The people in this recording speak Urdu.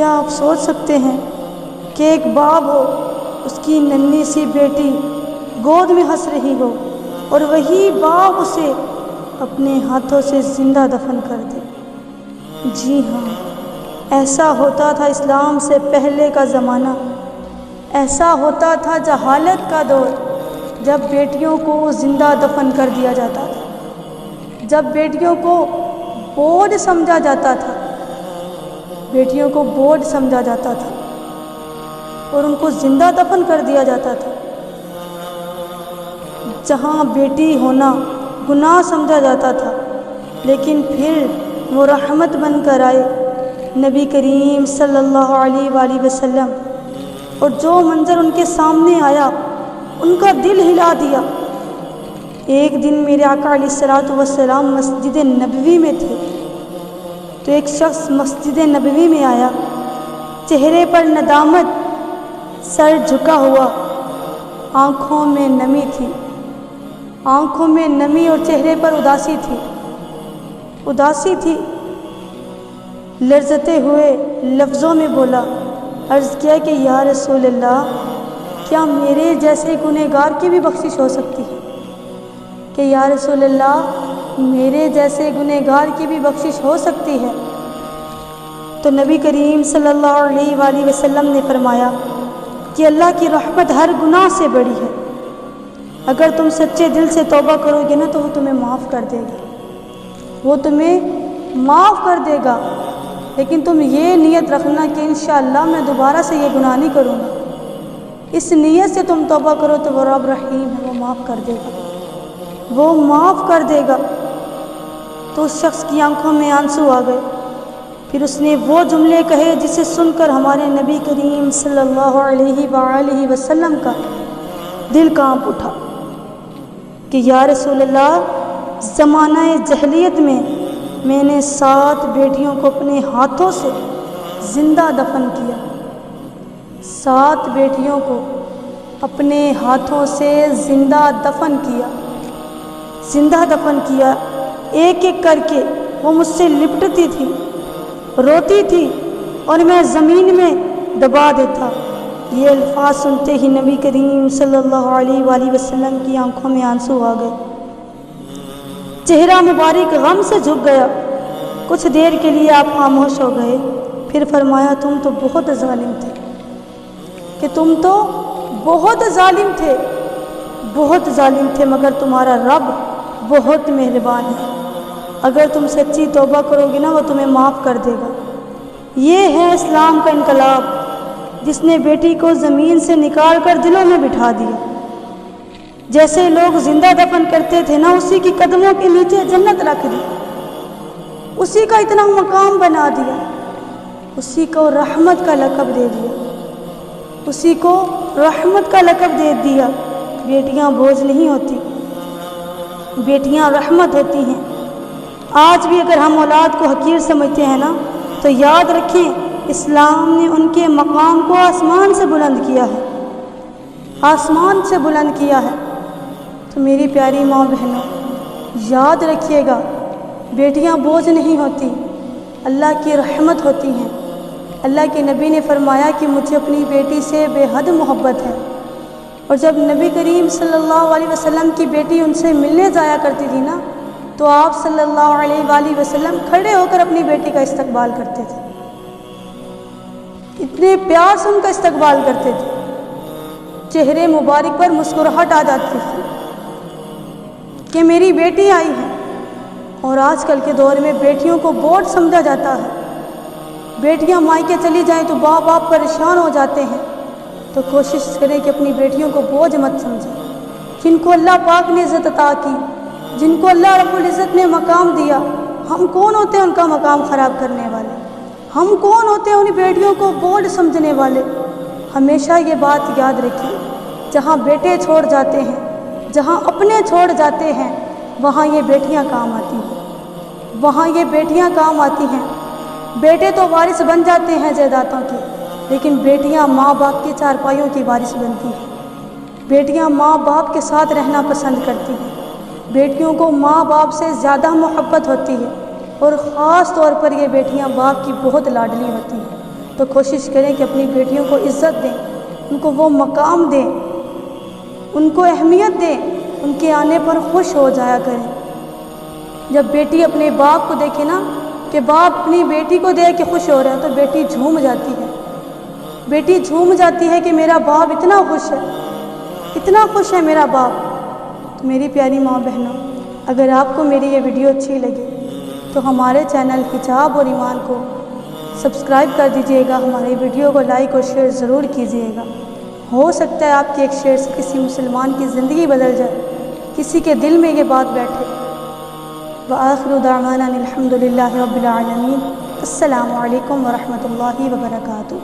کیا آپ سوچ سکتے ہیں کہ ایک باپ ہو، اس کی ننھی سی بیٹی گود میں ہنس رہی ہو اور وہی باپ اسے اپنے ہاتھوں سے زندہ دفن کر دے؟ جی ہاں ایسا ہوتا تھا اسلام سے پہلے کا زمانہ۔ ایسا ہوتا تھا جہالت کا دور، جب بیٹیوں کو زندہ دفن کر دیا جاتا تھا۔ جب بیٹیوں کو بوجھ سمجھا جاتا تھا۔ بیٹیوں کو بوجھ سمجھا جاتا تھا اور ان کو زندہ دفن کر دیا جاتا تھا۔ جہاں بیٹی ہونا گناہ سمجھا جاتا تھا، لیکن پھر وہ رحمت بن کر آئے نبی کریم صلی اللہ علیہ وآلہ وسلم۔ اور جو منظر ان کے سامنے آیا، ان کا دل ہلا دیا۔ ایک دن میرے آقا علیہ السلاۃ وسلام مسجد نبوی میں تھے۔ تو ایک شخص مسجد نبوی میں آیا۔ چہرے پر ندامت، سر جھکا ہوا، آنکھوں میں نمی تھی۔ آنکھوں میں نمی اور چہرے پر اداسی تھی۔ اداسی تھی۔ لرزتے ہوئے لفظوں میں بولا، عرض کیا کہ یا رسول اللہ، کیا میرے جیسے گنہگار کی بھی بخشش ہو سکتی ہے کہ یا رسول اللہ میرے جیسے گنہگار کی بھی بخشش ہو سکتی ہے۔ تو نبی کریم صلی اللہ علیہ وآلہ وسلم نے فرمایا کہ اللہ کی رحمت ہر گناہ سے بڑی ہے۔ اگر تم سچے دل سے توبہ کرو گے نا تو وہ تمہیں معاف کر دے گا۔ وہ تمہیں معاف کر دے گا۔ لیکن تم یہ نیت رکھنا کہ انشاءاللہ میں دوبارہ سے یہ گناہ نہیں کروں گا۔ اس نیت سے تم توبہ کرو تو وہ رب رحیم ہے، وہ معاف کر دے گا۔ وہ معاف کر دے گا۔ تو اس شخص کی آنکھوں میں آنسو آ گئے۔ پھر اس نے وہ جملے کہے جسے سن کر ہمارے نبی کریم صلی اللہ علیہ وآلہ وسلم کا دل کانپ اٹھا کہ یا رسول اللہ، زمانہ جہلیت میں میں نے سات بیٹیوں کو اپنے ہاتھوں سے زندہ دفن کیا۔ سات بیٹیوں کو اپنے ہاتھوں سے زندہ دفن کیا۔ زندہ دفن کیا ایک ایک کر کے وہ مجھ سے لپٹتی تھی، روتی تھی اور میں زمین میں دبا دیتا۔ یہ الفاظ سنتے ہی نبی کریم صلی اللہ علیہ وآلہ وسلم کی آنکھوں میں آنسو آ گئے۔ چہرہ مبارک غم سے جھک گیا۔ کچھ دیر کے لیے آپ خاموش ہو گئے۔ پھر فرمایا، تم تو بہت ظالم تھے۔ کہ تم تو بہت ظالم تھے۔ بہت ظالم تھے، مگر تمہارا رب بہت مہربان ہے۔ اگر تم سچی توبہ کرو گے نا، وہ تمہیں معاف کر دے گا۔ یہ ہے اسلام کا انقلاب۔ جس نے بیٹی کو زمین سے نکال کر دلوں میں بٹھا دیا۔ جیسے لوگ زندہ دفن کرتے تھے نا، اسی کی قدموں کے نیچے جنت رکھ دی۔ اسی کا اتنا مقام بنا دیا۔ اسی کو رحمت کا لقب دے دیا۔ اسی کو رحمت کا لقب دے دیا۔ بیٹیاں بوجھ نہیں ہوتی۔ بیٹیاں رحمت ہوتی ہیں۔ آج بھی اگر ہم اولاد کو حقیر سمجھتے ہیں نا، تو یاد رکھیں، اسلام نے ان کے مقام کو آسمان سے بلند کیا ہے۔ آسمان سے بلند کیا ہے۔ تو میری پیاری ماں بہنوں، یاد رکھیے گا، بیٹیاں بوجھ نہیں ہوتی، اللہ کی رحمت ہوتی ہیں۔ اللہ کے نبی نے فرمایا کہ مجھے اپنی بیٹی سے بے حد محبت ہے۔ اور جب نبی کریم صلی اللہ علیہ وسلم کی بیٹی ان سے ملنے جایا کرتی تھی نا تو آپ صلی اللہ علیہ وآلہ وسلم کھڑے ہو کر اپنی بیٹی کا استقبال کرتے تھے۔ اتنے پیار سے ان کا استقبال کرتے تھے۔ چہرے مبارک پر مسکراہٹ آ جاتی تھی کہ میری بیٹی آئی ہے۔ اور آج کل کے دور میں بیٹیوں کو بوجھ سمجھا جاتا ہے۔ بیٹیاں مائکے چلی جائیں تو باپ باپ پریشان ہو جاتے ہیں۔ تو کوشش کریں کہ اپنی بیٹیوں کو بوجھ مت سمجھیں۔ جن کو اللہ پاک نے عزت عطا کی جن کو اللہ رب العزت نے مقام دیا، ہم کون ہوتے ہیں ان کا مقام خراب کرنے والے؟ ہم کون ہوتے ہیں ان بیٹیوں کو بوجھ سمجھنے والے؟ ہمیشہ یہ بات یاد رکھیں، جہاں بیٹے چھوڑ جاتے ہیں، جہاں اپنے چھوڑ جاتے ہیں، وہاں یہ بیٹیاں کام آتی ہیں۔ وہاں یہ بیٹیاں کام آتی ہیں۔ بیٹے تو وارث بن جاتے ہیں جائیدادوں کے، لیکن بیٹیاں ماں باپ کے چارپائیوں کی وارث بنتی ہیں۔ بیٹیاں ماں باپ کے ساتھ رہنا پسند کرتی ہیں۔ بیٹیوں کو ماں باپ سے زیادہ محبت ہوتی ہے اور خاص طور پر یہ بیٹیاں باپ کی بہت لاڈلی ہوتی ہیں۔ تو کوشش کریں کہ اپنی بیٹیوں کو عزت دیں، ان کو وہ مقام دیں، ان کو اہمیت دیں، ان کے آنے پر خوش ہو جایا کریں۔ جب بیٹی اپنے باپ کو دیکھے نا، کہ باپ اپنی بیٹی کو دیکھ کے خوش ہو رہا ہے، تو بیٹی جھوم جاتی ہے۔ بیٹی جھوم جاتی ہے کہ میرا باپ اتنا خوش ہے، اتنا خوش ہے میرا باپ۔ میری پیاری ماں بہنوں، اگر آپ کو میری یہ ویڈیو اچھی لگے تو ہمارے چینل حجاب اور ایمان کو سبسکرائب کر دیجیے گا ہماری ویڈیو کو لائک اور شیئر ضرور کیجیے گا۔ ہو سکتا ہے آپ کے ایک شیئر سے کسی مسلمان کی زندگی بدل جائے، کسی کے دل میں یہ بات بیٹھے۔ وآخر دعوانا الحمد للہ رب العالمین۔ السلام علیکم ورحمۃ اللہ وبرکاتہ۔